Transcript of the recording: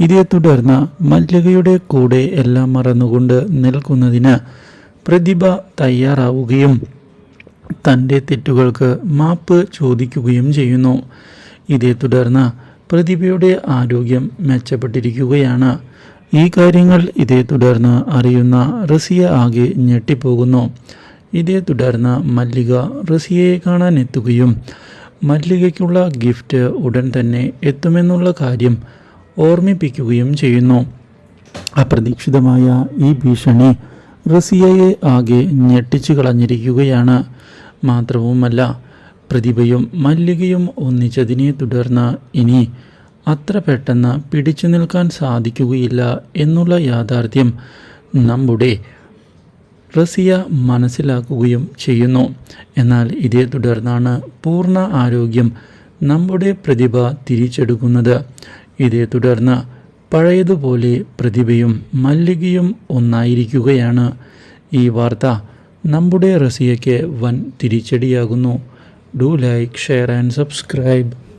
ഇതേ തുടർന്ന് മല്ലികയുടെ കൂടെ എല്ലാം മറന്നുകൊണ്ട് നിൽക്കുന്നതിന് പ്രതിഭ തയ്യാറാവുകയും തന്റെ തെറ്റുകൾക്ക് മാപ്പ് ചോദിക്കുകയും ചെയ്യുന്നു. ഇതേ തുടർന്ന് പ്രതിഭയുടെ ആരോഗ്യം മെച്ചപ്പെട്ടിരിക്കുകയാണ്. ഈ കാര്യങ്ങൾ ഇതേ തുടർന്ന് അറിയുന്ന റസിയ ആകെ ഞെട്ടിപ്പോകുന്നു. ഇതേ തുടർന്ന് മല്ലിക റസിയയെ കാണാൻ എത്തുകയും മല്ലികയ്ക്കുള്ള ഗിഫ്റ്റ് ഉടൻ തന്നെ എത്തുമെന്നുള്ള കാര്യം ഓർമ്മിപ്പിക്കുകയും ചെയ്യുന്നു. അപ്രതീക്ഷിതമായ ഈ ഭീഷണി റസിയയെ ആകെ ഞെട്ടിച്ചു കളഞ്ഞിരിക്കുകയാണ്. മാത്രവുമല്ല പ്രതിഭയും മല്ലികയും ഒന്നിച്ചതിനെ തുടർന്ന് ഇനി അത്ര പെട്ടെന്ന് പിടിച്ചു നിൽക്കാൻ സാധിക്കുകയില്ല എന്നുള്ള യാഥാർത്ഥ്യം നമ്മുടെ റസിയ മനസ്സിലാക്കുകയും ചെയ്യുന്നു. എന്നാൽ ഇതേ തുടർന്നാണ് പൂർണ ആരോഗ്യം നമ്മുടെ പ്രതിഭ തിരിച്ചെടുക്കുന്നത്. ഇതേ തുടർന്ന് പഴയതുപോലെ പ്രതിഭയും മല്ലികയും ഒന്നായിരിക്കുകയാണ്. ഈ വാർത്ത നമ്മുടെ റസിയയ്ക്ക് വൻ തിരിച്ചടിയാകുന്നു. Do like share and subscribe.